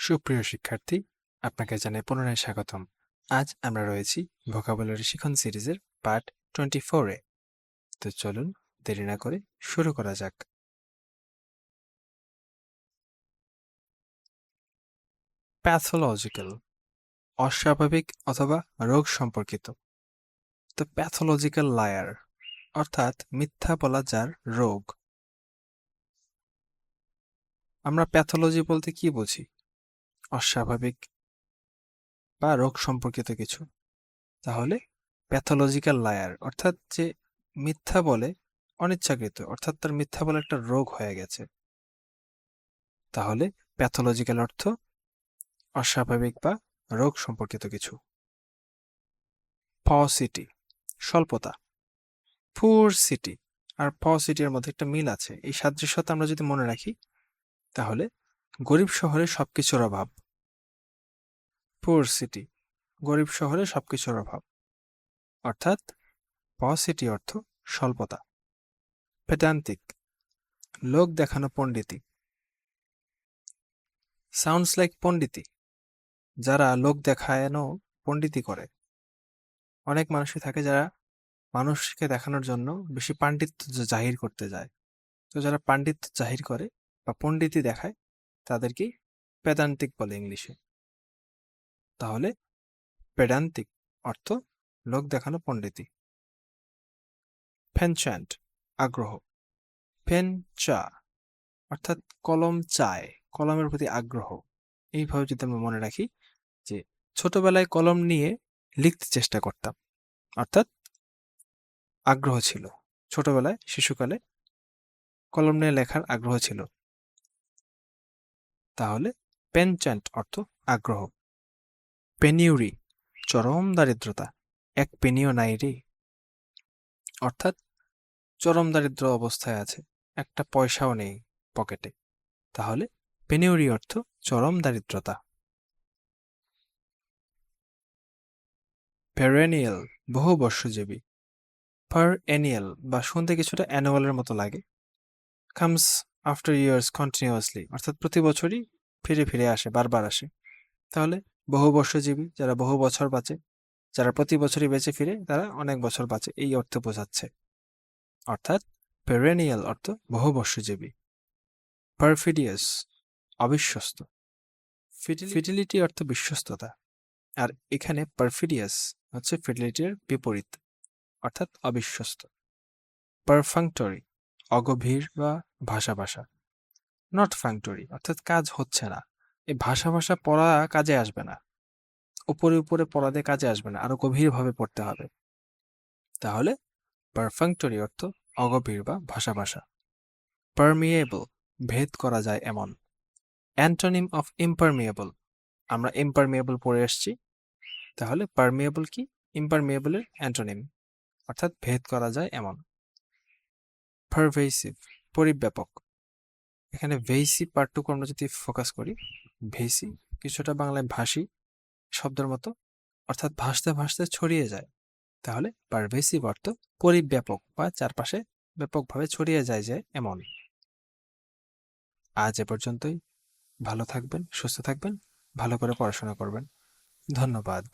সুপ্রিয় শিক্ষার্থী, আপনাকে জানাই পুনরায় স্বাগতম। আজ আমরা রয়েছি ভোকাবুলারি শিখন সিরিজের পার্ট টোয়েন্টি ফোরে তো চলুন দেরি না করে শুরু করা যাক। প্যাথোলজিক্যাল অস্বাভাবিক অথবা রোগ সম্পর্কিত। তো প্যাথোলজিক্যাল লায়ার অর্থাৎ মিথ্যা বলা যার রোগ। আমরা প্যাথোলজি বলতে কি বুঝি? অস্বাভাবিক বা রোগ সম্পর্কিত কিছু। তাহলে প্যাথোলজিক্যাল লায়ার অর্থাৎ যে মিথ্যা বলে অনিচ্ছাকৃত, অর্থাৎ তার মিথ্যা বলে একটা রোগ হয়ে গেছে। তাহলে প্যাথোলজিক্যাল অর্থ অস্বাভাবিক বা রোগ সম্পর্কিত কিছু। পসিটি স্বল্পতা। পুর সিটি আর পসিটির মধ্যে একটা মিল আছে। এই সাদৃশ্যতা আমরা যদি মনে রাখি, তাহলে গরিব শহরে সবকিছুর অভাব। পুর সিটি গরিব শহরে সবকিছুর অভাব। অর্থাৎ পসিটি অর্থ স্বল্পতা। পেডান্টিক লোক দেখানো পণ্ডিতি। সাউন্ডস লাইক পণ্ডিতি, যারা লোক দেখানো পণ্ডিতি করে। অনেক মানুষই থাকে যারা মানুষকে দেখানোর জন্য বেশি পাণ্ডিত্য জাহির করতে যায়। তো যারা পাণ্ডিত্য জাহির করে বা পণ্ডিতি দেখায় তাদেরকে পেদান্তিক বলে ইংলিশে। তাহলে পেডান্তিক অর্থ লোক দেখানো পণ্ডিতি ফেনচ্যান্ট আগ্রহ। পেন চা অর্থাৎ কলম চায়, কলমের প্রতি আগ্রহ। এইভাবে যদি আমরা মনে রাখি যে ছোটবেলায় কলম নিয়ে লিখতে চেষ্টা করতাম, অর্থাৎ আগ্রহ ছিল। ছোটবেলায়, শিশুকালে কলম নিয়ে লেখার আগ্রহ ছিল। তাহলে পেনচ্যান্ট অর্থ আগ্রহ। পেনিউরি, চরম দারিদ্রতা, এক পেনিও নাই রে। অর্থাৎ চরম দারিদ্র অবস্থায় আছে, একটা পয়সাও নেই পকেটে। তাহলে পেনিউরি অর্থ চরম দারিদ্রতা। পেরেনিয়াল, বহু বর্ষজীবী। পার এনিয়াল, বা শুনতে কিছুটা অ্যানুয়ালের মতো লাগে। কামস আফটার ইয়ার্স কন্টিনিউয়াসলি অর্থাৎ প্রতি বছরই ফিরে ফিরে আসে বারবার আসে। তাহলে বহু বর্ষজীবী যারা বহু বছর বাঁচে যারা প্রতি বছরই বেঁচে ফিরে তারা অনেক বছর বাঁচে এই অর্থ বোঝাচ্ছে। অর্থাৎ পেরেনিয়াল অর্থ বহু বর্ষজীবী। পারফিডিয়াস অবিশ্বস্ত। ফিডিলিটি অর্থ বিশ্বস্ততা। আর এখানে পারফিডিয়াস হচ্ছে ফিডিলিটির বিপরীত অর্থাৎ অবিশ্বস্ত। পারফাংটরি অগভীর বা ভাষা ভাষা। নট ফাংটরি অর্থাৎ কাজ হচ্ছে না। এই ভাষা ভাষা পড়া কাজে আসবে না। উপরে উপরে পড়া পড়াতে কাজে আসবে না, আরও গভীরভাবে পড়তে হবে। তাহলে পারফাংটরি অর্থ অগভীর বা ভাষা ভাষা। পারমিয়েবল ভেদ করা যায় এমন। অ্যান্টোনিম অফ ইম্পারমিয়েবল আমরা ইম্পারমিয়েবল পড়ে এসেছি। তাহলে পারমিয়েবল কি? ইম্পারমিয়েবলের অ্যান্টোনিম অর্থাৎ ভেদ করা যায় এমন। পারভেসিভ পরিব্যাপক। এখানে ভেইসি পার্টটুকু আমরা যদি ফোকাস করি ভেইসি কিছুটা বাংলায় ভাসি শব্দের মতো, অর্থাৎ ভাসতে ভাসতে ছড়িয়ে যায়। তাহলে পারভেসিভ অর্থ পরিব্যাপক বা চারপাশে ব্যাপকভাবে ছড়িয়ে যায় যে এমন। আজ এ পর্যন্তই। ভালো থাকবেন, সুস্থ থাকবেন, ভালো করে পড়াশোনা করবেন। ধন্যবাদ।